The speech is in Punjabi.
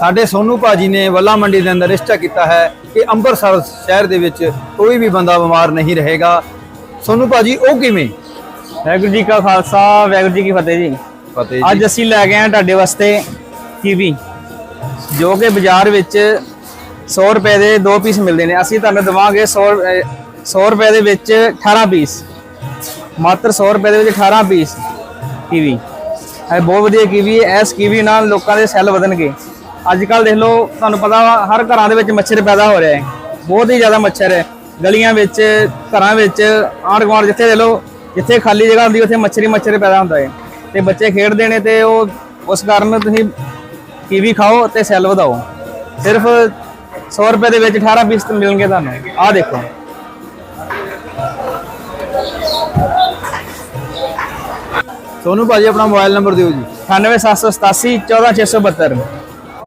ਸਾਡੇ ਸੋਨੂ ਭਾਜੀ ਨੇ ਵੱਲਾ ਮੰਡੀ ਦੇ ਅੰਦਰ ਰਿਸ਼ਤਾ ਕੀਤਾ ਹੈ ਕਿ ਅੰਮ੍ਰਿਤਸਰ ਸ਼ਹਿਰ ਦੇ ਵਿੱਚ ਕੋਈ ਵੀ ਬੰਦਾ ਬਿਮਾਰ ਨਹੀਂ ਰਹੇਗਾ। ਸੋਨੂ ਭਾਜੀ ਉਹ ਕਿਵੇਂ? ਵਾਹਿਗੁਰੂ ਜੀ ਕਾ ਖਾਲਸਾ ਵਾਹਿਗੁਰੂ ਜੀ ਕੀ ਫਤਿਹ ਜੀ। ਫਤਿਹ ਅੱਜ ਅਸੀਂ ਲੈ ਗਏ ਹਾਂ ਤੁਹਾਡੇ ਵਾਸਤੇ ਕੀਵੀ ਜੋ ਕਿ ਬਾਜ਼ਾਰ ਵਿੱਚ 100 ਰੁਪਏ ਦੇ ਦੋ ਪੀਸ ਮਿਲਦੇ ਨੇ। ਅਸੀਂ ਤੁਹਾਨੂੰ ਦਵਾਂਗੇ 100 ਅਹ 100 ਰੁਪਏ ਦੇ ਵਿੱਚ 18 ਪੀਸ। ਮਾਤਰ 100 ਰੁਪਏ ਦੇ ਵਿੱਚ 18 ਪੀਸ ਕੀਵੀ ਇਹ ਬਹੁਤ ਵਧੀਆ ਕੀਵੀ ਹੈ। ਇਸ ਕੀਵੀ ਨਾਲ ਲੋਕਾਂ ਦੇ ਸੈੱਲ ਵਧਣਗੇ। ਅੱਜ ਕੱਲ ਦੇਖ ਲਓ ਤੁਹਾਨੂੰ ਪਤਾ ਹਰ ਘਰਾਂ ਦੇ ਵਿੱਚ ਮੱਛਰ ਪੈਦਾ ਹੋ ਰਿਹਾ ਹੈ। ਬਹੁਤ ਹੀ ਜ਼ਿਆਦਾ ਮੱਛਰ ਹੈ। ਗਲੀਆਂ ਵਿੱਚ ਘਰਾਂ ਵਿੱਚ ਆਂਢ ਗੁਆਂਢ ਜਿੱਥੇ ਦੇਖ ਲਓ ਜਿੱਥੇ ਖਾਲੀ ਜਗ੍ਹਾ ਹੁੰਦੀ ਉੱਥੇ ਮੱਛਰ ਹੀ ਮੱਛਰ ਪੈਦਾ ਹੁੰਦਾ ਹੈ। ਤੇ ਬੱਚੇ ਖੇਡਦੇ ਨੇ ਤੇ ਉਹ ਉਸ ਕਾਰਨ ਤੁਸੀਂ ਕੀਵੀ ਖਾਓ ਤੇ ਸੈੱਲ ਵਧਾਓ। ਸਿਰਫ 100 ਰੁਪਏ ਦੇ ਵਿੱਚ 18 ਪੀਸ ਮਿਲਣਗੇ ਤੁਹਾਨੂੰ। ਆਹ ਦੇਖੋ। ਸੋਨੂ ਭਾਜੀ ਆਪਣਾ ਮੋਬਾਈਲ ਨੰਬਰ ਦਿਓ ਜੀ। 98787 14672